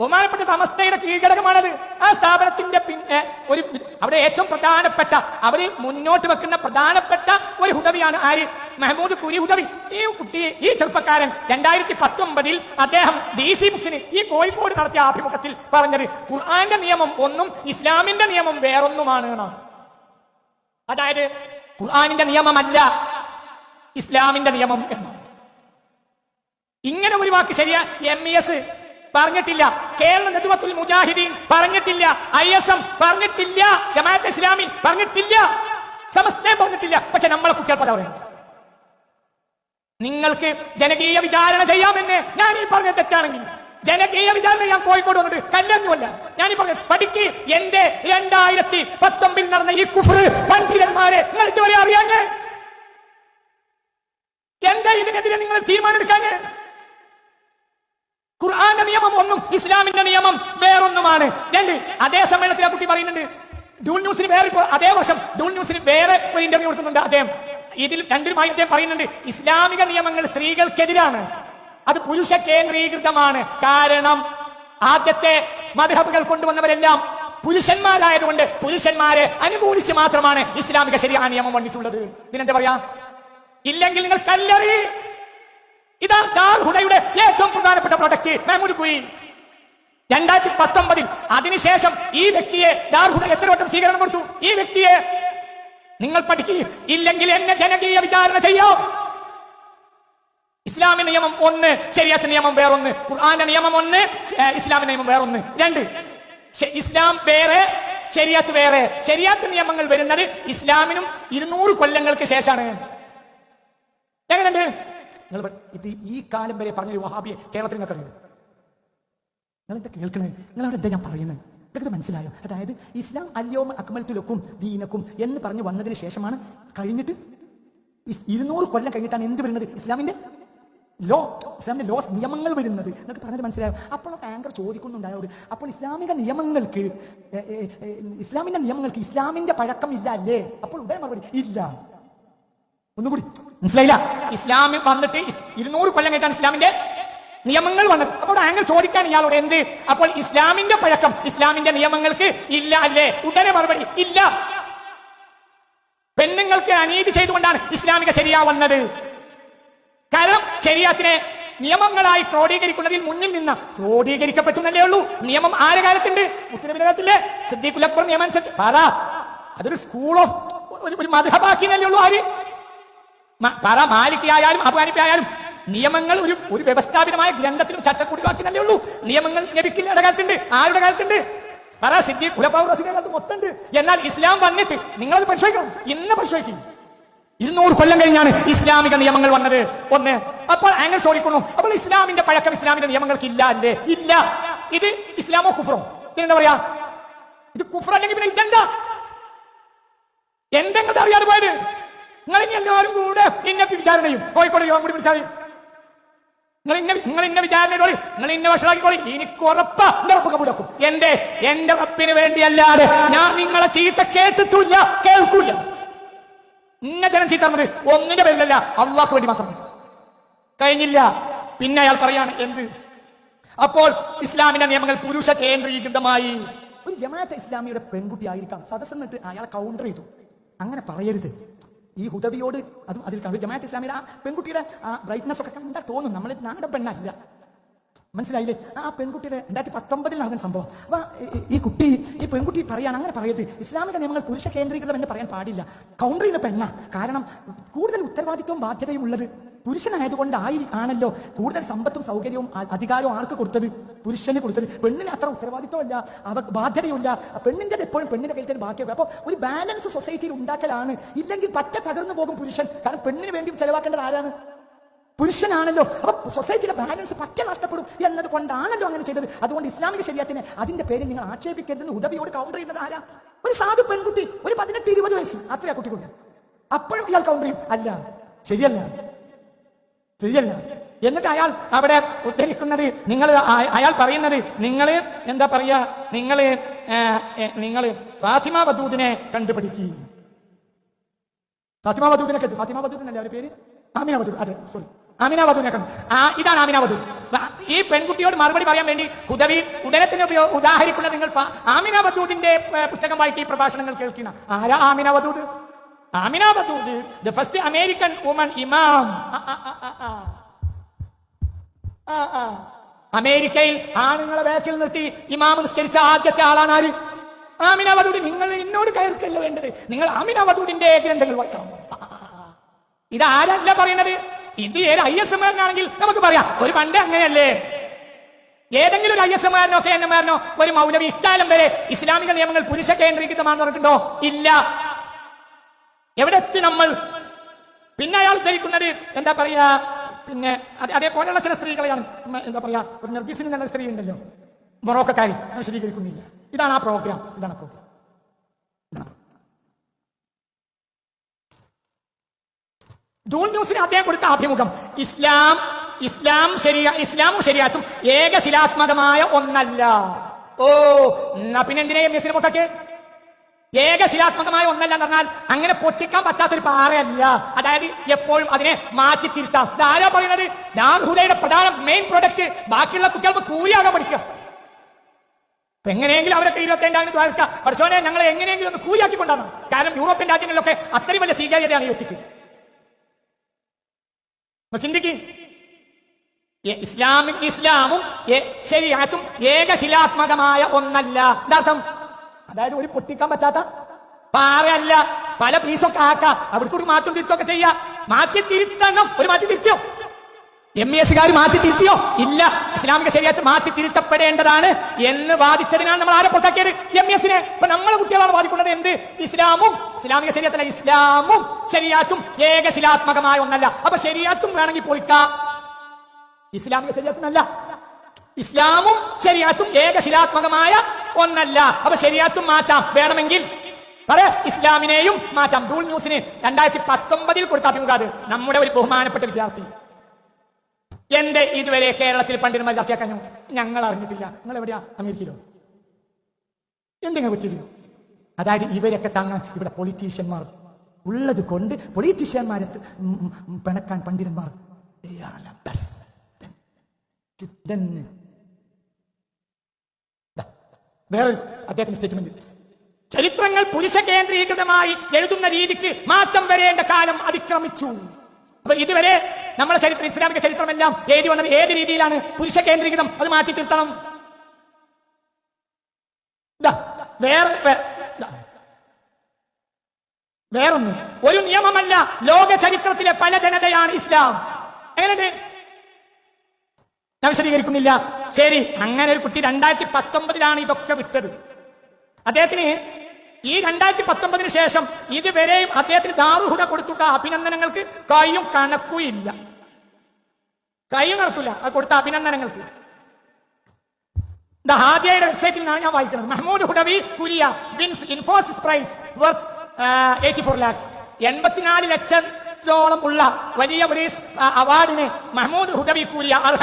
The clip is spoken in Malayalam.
ബഹുമാനപ്പെട്ട സമസ്തയുടെ കീഴ്ഘടകമാണത്. ആ സ്ഥാപനത്തിന്റെ പിന്നെ ഒരു അവിടെ ഏറ്റവും പ്രധാനപ്പെട്ട അവർ മുന്നോട്ട് വെക്കുന്ന പ്രധാനപ്പെട്ട ഒരു ഹുദവിയാണ് ആര്? മെഹമ്മൂദ് കുരി ഹുദവി. ഈ കുട്ടി ഈ ചെറുപ്പക്കാരൻ രണ്ടായിരത്തി പത്തൊമ്പതിൽ അദ്ദേഹം ഡി സി ബുക്സിന് ഈ കോഴിക്കോട് നടത്തിയ ആഭിമുഖത്തിൽ പറഞ്ഞത് ഖുർആന്റെ നിയമം ഒന്നും ഇസ്ലാമിന്റെ നിയമം വേറൊന്നുമാണ് എന്നാണ്. അതായത് ഖുർആാനിന്റെ നിയമമല്ല ഇസ്ലാമിന്റെ നിയമം എന്നാണ്. ഇങ്ങനെ ഒരു വാക്ക് ശരിയാ? എം ഇ എസ് പറഞ്ഞിട്ടില്ല. കേരള നെതുവത്തുൽ മുജാഹിദീൻ പറഞ്ഞിട്ടില്ല. ഐ എസ് എം പറഞ്ഞിട്ടില്ല. ജമാഅത്ത് ഇസ്ലാമി പറഞ്ഞിട്ടില്ല. സമസ്തയും പറഞ്ഞിട്ടില്ല. പക്ഷെ നമ്മളെ കുട്ടികൾ പല പറയുന്നു. നിങ്ങൾക്ക് ജനകീയ വിചാരണ ചെയ്യാമെന്ന് ഞാൻ ഈ പറഞ്ഞ തെറ്റാണെങ്കിൽ ജനകീയ വിചാരണ ഞാൻ കോഴിക്കോട് വന്നിട്ട് കല്ലൊന്നുമല്ല ഞാൻ ഈ പറഞ്ഞു പഠിക്ക് എന്റെ രണ്ടായിരത്തി പത്തൊമ്പതിൽ നടന്ന ഈ കുഫർ പണ്ഡിതന്മാരെ നിങ്ങൾ ഇതുവരെ അറിയാഞ്ഞേ? എന്താ ഇതിനെതിരെ നിങ്ങൾ തീരുമാനമെടുക്കാഞ്ഞേ ഖുർആന്റെ നിയമം ഒന്നും ഇസ്ലാമിന്റെ നിയമം വേറൊന്നുമാണ്. രണ്ട് അതേ സമ്മേളനത്തിൽ ആ കുട്ടി പറയുന്നുണ്ട് ഡൂൾ ന്യൂസിന് വേറെ അതേ വർഷം ഡൂൾ ന്യൂസിന് വേറെ ഒരു ഇന്റർവ്യൂ കൊടുക്കുന്നുണ്ട് അദ്ദേഹം. ഇതിൽ രണ്ടിലുമായി അദ്ദേഹം പറയുന്നുണ്ട് ഇസ്ലാമിക നിയമങ്ങൾ സ്ത്രീകൾക്കെതിരാണ്. അത് പുരുഷ കേന്ദ്രീകൃതമാണ്. കാരണം ആദ്യത്തെ മധുഹബുകൾ കൊണ്ടുവന്നവരെല്ലാം പുരുഷന്മാരായതുകൊണ്ട് പുരുഷന്മാരെ അനുകൂലിച്ച് മാത്രമാണ് ഇസ്ലാമിക ശരിയായ നിയമം വന്നിട്ടുള്ളത്. ഇതിനെന്താ പറയാ? ഇല്ലെങ്കിൽ നിങ്ങൾ കല്ലെറി ഇതാ ദാർഹുദയുടെ ഏറ്റവും പ്രധാനപ്പെട്ട പ്രൊഡക്റ്റ് മെഹമ്മൂദ് കുയി രണ്ടായിരത്തി പത്തൊമ്പതിൽ അതിനുശേഷം ഈ വ്യക്തിയെ ദാർഹുദ എത്ര വട്ടം സ്വീകരണം കൊടുത്തു? ഈ വ്യക്തിയെ നിങ്ങൾ പഠിക്കുക ഇല്ലെങ്കിൽ എന്നെ ജനകീയ വിചാരണ ചെയ്യാം? ഇസ്ലാമിന്റെ നിയമം ഒന്ന് ശരിയാത്ത നിയമം വേറൊന്ന് ഖുർആാന്റെ നിയമം ഒന്ന് ഇസ്ലാമി നിയമം വേറൊന്ന്. രണ്ട്. ഇസ്ലാം വേറെ ശരിയാത്ത് വേറെ. ശരിയാത്ത് നിയമങ്ങൾ വരുന്നത് ഇസ്ലാമിനും ഇരുന്നൂറ് കൊല്ലങ്ങൾക്ക് ശേഷമാണ്. എങ്ങനെയുണ്ട്? നിങ്ങൾ ഇത് ഈ കാലം വരെ പറഞ്ഞൊരു വഹാബിയെ കേരളത്തിൽ അറിയാം നിങ്ങൾ എന്താ കേൾക്കണേ? നിങ്ങൾ അവിടെ എന്താ ഞാൻ പറയുന്നത് നിങ്ങൾക്ക് മനസ്സിലായോ? അതായത് ഇസ്ലാം അല്യോമ അക്മൽത്തുലക്കും ദീനക്കും എന്ന് പറഞ്ഞു വന്നതിന് ശേഷമാണ് കഴിഞ്ഞിട്ട് ഇരുന്നൂറ് കൊല്ലം കഴിഞ്ഞിട്ടാണ് എന്ത് വരുന്നത്? ഇസ്ലാമിന്റെ ലോ ഇസ്ലാമിന്റെ ലോസ് നിയമങ്ങൾ വരുന്നത്. എന്നൊക്കെ പറഞ്ഞത് മനസ്സിലായോ? അപ്പോൾ ആങ്കർ ചോദിക്കുന്നുണ്ടായോട് അപ്പോൾ ഇസ്ലാമിക നിയമങ്ങൾക്ക് ഇസ്ലാമിന്റെ നിയമങ്ങൾക്ക് ഇസ്ലാമിന്റെ പഴക്കം ഇല്ല അല്ലേ? അപ്പോൾ ഉടനെ മറുപടി ഇല്ല. ഒന്നുകൂടി മനസ്സിലായില്ല? ഇസ്ലാമിൽ വന്നിട്ട് ഇരുന്നൂറ് കൊല്ലം കഴിഞ്ഞിട്ടാണ് ഇസ്ലാമിന്റെ നിയമങ്ങൾ വന്നത് അപ്പോൾ ആങ്കർ ചോദിക്കാൻ ഇയാളോട് എന്ത്? അപ്പോൾ ഇസ്ലാമിന്റെ പഴക്കം ഇസ്ലാമിന്റെ നിയമങ്ങൾക്ക് ഇല്ല അല്ലേ? ഉടനെ മറുപടി ഇല്ല. പെണ്ണുങ്ങൾക്ക് അനീതി ചെയ്തുകൊണ്ടാണ് ഇസ്ലാമിക ശരിയ വന്നത്. കാരണം ശരിയാത്തിനെ നിയമങ്ങളായി ക്രോഡീകരിക്കുന്നതിൽ മുന്നിൽ നിന്ന് ക്രോഡീകരിക്കപ്പെട്ടു എന്നല്ലേ ഉള്ളൂ. നിയമം ആരെ കാലത്തുണ്ട്? ഉത്തരവിന്റെ കാലത്തില്ലേ സിദ്ദീഖുൽ അക്ബർ നിയമം അനുസരിച്ച്. പറ. അതൊരു സ്കൂൾ ഓഫ് ഒരു മധുഹബാക്കി എന്നല്ലേ ഉള്ളൂ ആര്? പറ മാലിക് ആയാലും ആയാലും നിയമങ്ങൾ ഒരു ഒരു വ്യവസ്ഥാപിതമായ ഗ്രന്ഥത്തിലും ചട്ടക്കൂടിലാക്കി തന്നെ ഉള്ളൂ. നിയമങ്ങൾ ലഭിക്കില്ല കാലത്തുണ്ട്? ആരുടെ കാലത്തുണ്ട്? പറ സിദ്ധി കുലപാവറസിന്റെ കാലത്ത് മൊത്തമുണ്ട്. എന്നാൽ ഇസ്ലാം വന്നിട്ട് നിങ്ങളത് പരിശോധിക്കണം. ഇന്ന് പരിശോധിക്കും. ഇരുന്നൂറ് കൊല്ലം കഴിഞ്ഞാണ് ഇസ്ലാമിക നിയമങ്ങൾ വന്നത്. ഒന്ന് അപ്പോൾ അങ്ങനെ ചോദിക്കുന്നു. അപ്പോൾ ഇസ്ലാമിന്റെ പഴക്കം ഇസ്ലാമിന്റെ നിയമങ്ങൾക്ക് ഇല്ല അല്ലേ? ഇല്ല. ഇത് ഇസ്ലാമോ കുഫറോ എന്താ പറയാ? ഇത് കുഫർ അല്ലെങ്കിൽ പിന്നെ ഇതെന്താ? എന്തെങ്കിലും അറിയാതെ പോയത്. നിങ്ങൾ ഇനി എല്ലാവരും കൂടെ ഇന്ന വിചാരണയും കോഴിക്കോട് യോഗം കൂടി വിളിച്ചാൽ നിങ്ങൾ ഇന്ന നിങ്ങൾ ഇന്ന വിചാരണയോട് നിങ്ങൾ ഇന്ന വഷളാക്കിക്കോളി. എനിക്ക് ഉറപ്പാ. എന്റെ ഉറപ്പൊക്കെ മുടക്കും എന്റെ എന്റെ ഉറപ്പിന് വേണ്ടിയല്ലാതെ ഞാൻ നിങ്ങളെ ചീത്ത കേട്ടിട്ടില്ല. കേൾക്കൂല ഇന്ന ജനം ചീത്ത പറഞ്ഞത് ഒന്നിന്റെ പേരിലല്ല അള്ളാഹ് വേണ്ടി മാത്രം കഴിഞ്ഞില്ല. പിന്നെ അയാൾ പറയാണ് എന്ത്? അപ്പോൾ ഇസ്ലാമിന്റെ നിയമങ്ങൾ പുരുഷ കേന്ദ്രീകൃതമായി. ഒരു ജമാഅത്തെ ഇസ്ലാമിയുടെ പെൺകുട്ടി ആയിരിക്കാം. സദസ്സെന്നിട്ട് അയാൾ കൗണ്ടർ ചെയ്തു. അങ്ങനെ പറയരുത്. ഈ ഹുദവിയോട് അതും അതിൽ കണ്ടു ജമാഅത്ത് ഇസ്ലാമിയുടെ ആ പെൺകുട്ടിയുടെ ആ ബ്രൈറ്റ്നസ് ഒക്കെ കണ്ടാൽ തോന്നും. നമ്മൾ നാടൻ പെണ്ണല്ല. മനസ്സിലായില്ലേ? ആ പെൺകുട്ടിയുടെ രണ്ടായിരത്തി പത്തൊമ്പതിൽ നടന്ന സംഭവം. അപ്പൊ ഈ- കുട്ടി ഈ പെൺകുട്ടി പറയാണ് അങ്ങനെ പറയരുത്. ഇസ്ലാമിക നിയമങ്ങൾ പുരുഷ കേന്ദ്രീകൃതം എന്ന് പറയാൻ പാടില്ല. കൗണ്ടറിയിലെ പെണ്ണ. കാരണം കൂടുതൽ ഉത്തരവാദിത്വവും ബാധ്യതയും ഉള്ളത് പുരുഷനായതുകൊണ്ട് ആയി ആണല്ലോ കൂടുതൽ സമ്പത്തും സൗകര്യവും അധികാരവും ആർക്ക് കൊടുത്തത്? പുരുഷന് കൊടുത്തത്. പെണ്ണിന് അത്ര ഉത്തരവാദിത്വമില്ല അവ ബാധ്യതയുമില്ല. പെണ്ണിന്റെ എപ്പോഴും പെണ്ണിന്റെ കയ്യിൽ തന്നെ ബാക്കിയാവും അപ്പോൾ ഒരു ബാലൻസ് സൊസൈറ്റിയിൽ ഉണ്ടാക്കലാണ്. ഇല്ലെങ്കിൽ പറ്റ തകർന്നു പോകും പുരുഷൻ. കാരണം പെണ്ണിന് വേണ്ടി ചെലവാക്കേണ്ടത് ആരാണ്? പുരുഷനാണല്ലോ. അപ്പൊ സൊസൈറ്റിയിലെ ബാലൻസ് പറ്റ നഷ്ടപ്പെടും എന്നത് കൊണ്ടാണല്ലോ അങ്ങനെ ചെയ്തത്. അതുകൊണ്ട് ഇസ്ലാമിക ശരീരത്തിന് അതിന്റെ പേരിൽ നിങ്ങൾ ആക്ഷേപിക്കരുതെന്ന് ഉദവിയോട് കൗണ്ടർ ചെയ്യുന്നത് ആരാ? ഒരു സാധു പെൺകുട്ടി ഒരു പതിനെട്ട് ഇരുപത് വയസ്സ്. അത്രയാ കുട്ടികൾ അപ്പോഴും ഇയാൾ കൗണ്ടർ ചെയ്യും. അല്ല ശരിയല്ല. ശരിയല്ല എന്നിട്ട് അയാൾ അവിടെ ഉദ്ധരിക്കുന്നത് നിങ്ങൾ അയാൾ പറയുന്നത് നിങ്ങൾ എന്താ പറയാ? നിങ്ങൾ നിങ്ങൾ ഫാത്തിമ വധൂദിനെ കണ്ടുപിടിക്കുക ഫാത്തിമ വധൂദിനെ കണ്ടു. ഫാത്തിമ വധൂദിനല്ലേ അവരുടെ പേര്? ആമിന വധു അതെ സോറി ആമിന വധുവിനെ കണ്ടു. ആ ഇതാണ് ആമിന വധു ഈ പെൺകുട്ടിയോട് മറുപടി പറയാൻ വേണ്ടി ഹുദവി ഉദരത്തിന് ഉപയോഗ ഉദാഹരിക്കുന്ന നിങ്ങൾ ആമിന വധൂദിന്റെ പുസ്തകം വായിക്കി ഈ പ്രഭാഷണങ്ങൾ കേൾക്കുന്ന ആരാ Amina Wadud? Amina Wadud the first American woman imam. അമേരിക്കയിൽ ആണുങ്ങളെ ബാക്കിൽ നിർത്തി ഇമാം നിസ്കരിച്ച ആദ്യത്തെ ആളാണ് ആര്? ആമിന വധൂടി നിങ്ങൾ എന്നോട് കയർക്കല്ല വേണ്ടത്? നിങ്ങൾ ആമിന വധൂടിന്റെ ഗ്രന്ഥങ്ങൾ വായിക്കണം. ഇത് ആരല്ല പറയുന്നത് ഇത് ഏത് ഐ എസ് എമാരനാണെങ്കിൽ നമുക്ക് പറയാം. ഒരു പണ്ട് അങ്ങനെയല്ലേ. ഏതെങ്കിലും ഒരു ഐ എസ് എമാരനോ കെ എൻ എമാരനോ ഒരു മൗലവി ഇക്കാലം വരെ ഇസ്ലാമിക നിയമങ്ങൾ പുരുഷ കേന്ദ്രീകൃതമാണെന്ന് പറഞ്ഞിട്ടുണ്ടോ? ഇല്ല. എവിടെ എത്തി നമ്മൾ? പിന്നെ അയാൾ ധരിക്കുന്നത് എന്താ പറയാ പിന്നെ അത് അതേപോലെയുള്ള ചില സ്ത്രീകളെയാണ്. എന്താ പറയാ ഒരു നിർഗീസിന് നല്ല സ്ത്രീ ഉണ്ടല്ലോ. മൊറോക്കക്കാരി ഞാൻ വിശദീകരിക്കുന്നില്ല ഇതാണ് ആ പ്രോഗ്രാം ഇതാണ് പ്രോഗ്രാം ദൂൾ ന്യൂസിന് അദ്ദേഹം കൊടുത്ത അഭിമുഖം ഇസ്ലാം ഇസ്ലാം ശരിയ ഇസ്ലാമും ശരിയാത്തും ഏകശിലാത്മകമായ ഒന്നല്ല. ഓ എന്നാ പിന്നെ എന്തിനാ എം എസിനെ പുറത്തേക്ക് ഏകശിലാത്മകമായ ഒന്നല്ല എന്ന് പറഞ്ഞാൽ അങ്ങനെ പൊട്ടിക്കാൻ പറ്റാത്തൊരു പാറയല്ല. അതായത് എപ്പോഴും അതിനെ മാറ്റി തിരുത്താം. ഇതാരാ പറയുന്നത്? ദാഹുദയുടെ പ്രധാന മെയിൻ പ്രൊഡക്റ്റ് ബാക്കിയുള്ള കുട്ടികൾക്ക് കൂലിയാകാൻ പഠിക്കുക. എങ്ങനെയെങ്കിലും അവരൊക്കെ ഇരുപത്തേണ്ടാണ് ദ്വാരക്ക പക്ഷേ ഞങ്ങളെ എങ്ങനെയെങ്കിലും ഒന്ന് കൂലിയാക്കി കൊണ്ടാണ് കാരണം യൂറോപ്യൻ രാജ്യങ്ങളിലൊക്കെ അത്രയും വലിയ സ്വീകാര്യതയാണ് ഈ ചിന്തിക്ക്. ഇസ്ലാമിക് ഇസ്ലാമും ശരിയാത്തും ഏകശിലാത്മകമായ ഒന്നല്ല. എന്താർത്ഥം? അതായത് ഒരു പൊട്ടിക്കാൻ പറ്റാത്ത പാറയല്ല. പല പീസൊക്കെ ആക്കാം. അവിടെ ഒരു മാറ്റം തിരുത്തൊക്കെ ചെയ്യാ. മാറ്റി തിരുത്തണം. ഒരു മാറ്റി തിരുത്തിയോ? എം ഇ എസ്കാർ മാറ്റി തിരുത്തിയോ? ഇല്ല. ഇസ്ലാമിക ശരിയത്ത് മാറ്റി തിരുത്തപ്പെടേണ്ടതാണ് എന്ന് വാദിച്ചതിനാണ് നമ്മൾ ആരെ പുറത്താക്കിയത്? എം എസിനെ ഇപ്പൊ നമ്മളെ കുട്ടികളാണ് വാദിക്കുന്നത് എന്ത്? ഇസ്ലാമും ഇസ്ലാമിക ശരീരത്തിലെ ഇസ്ലാമും ശരിയാത്തും ഏകശിലാത്മകമായ ഒന്നല്ല. അപ്പൊ ശരിയാത്തും വേണമെങ്കിൽ പൊളിക്കാം. ഇസ്ലാമിക ശരീരത്തിനല്ല. ഇസ്ലാമും ശരിയാത്തും ഏകശിലാത്മകമായ ഒന്നല്ല. അപ്പൊ ശരിയാത്തും മാറ്റാം. വേണമെങ്കിൽ പറ ഇസ്ലാമിനെയും മാറ്റാം. ഡൂൾ ന്യൂസിന് രണ്ടായിരത്തി പത്തൊമ്പതിൽ കൊടുത്ത അഭിമുഖാത് നമ്മുടെ ഒരു ബഹുമാനപ്പെട്ട വിദ്യാർത്ഥി. എന്റെ ഇതുവരെ കേരളത്തിൽ പണ്ടിരുന്ന ചർച്ചയാക്കാൻ ഞങ്ങൾ അറിഞ്ഞിട്ടില്ല. നിങ്ങൾ എവിടെയാ? അമേരിക്കയിലോ? എന്തെങ്കിലും പറ്റിയത്? അതായത് ഇവരൊക്കെ താങ്ങാൻ ഇവിടെ പൊളിറ്റീഷ്യന്മാർ ഉള്ളത് കൊണ്ട് പൊളിറ്റീഷ്യന്മാരെ പിണക്കാൻ പണ്ഡിതന്മാർ. വേറെ അദ്ദേഹത്തിന്റെ സ്റ്റേറ്റ്മെന്റ് ചരിത്രങ്ങൾ പുരുഷ കേന്ദ്രീകൃതമായി എഴുതുന്ന രീതിക്ക് മാറ്റം വരേണ്ട കാലം അതിക്രമിച്ചു. അപ്പൊ ഇതുവരെ നമ്മളെ ചരിത്രം ഇസ്ലാമിക ചരിത്രമെല്ലാം എഴുതി വന്നത് ഏത് രീതിയിലാണ്? പുരുഷ കേന്ദ്രീകൃതം അത് മാറ്റി തിരുത്തണം. വേറെ. വേറൊന്ന്. ഒരു നിയമമല്ല ലോക ചരിത്രത്തിലെ പല ജനതയാണ് ഇസ്ലാം. എങ്ങനെയുണ്ട്? ഞാൻ വിശദീകരിക്കുന്നില്ല. ശരി അങ്ങനെ ഒരു കുട്ടി രണ്ടായിരത്തി പത്തൊമ്പതിലാണ് ഇതൊക്കെ വിട്ടത്. അദ്ദേഹത്തിന് ഈ രണ്ടായിരത്തി പത്തൊമ്പതിന് ശേഷം ഇതുവരെയും അദ്ദേഹത്തിന് ദാറുഹുട കൊടുത്തിട്ട അഭിനന്ദനങ്ങൾക്ക് കൈയും കണക്കും ഇല്ല കൈയും കണക്കില്ല അത് കൊടുത്ത അഭിനന്ദനങ്ങൾക്ക്. ദ ഹാദിയയുടെ വെബ്സൈറ്റിൽ നിന്നാണ് ഞാൻ വായിക്കുന്നത്. Mehmood Hudawi curia wins Infosys prize worth eighty four lakhs. എൺപത്തിനാല് ലക്ഷത്തോളം ഉള്ള വലിയ ഒരു അവാർഡിന് മെഹ്മൂദ് ഹുഡവി കുരിയ അർഹ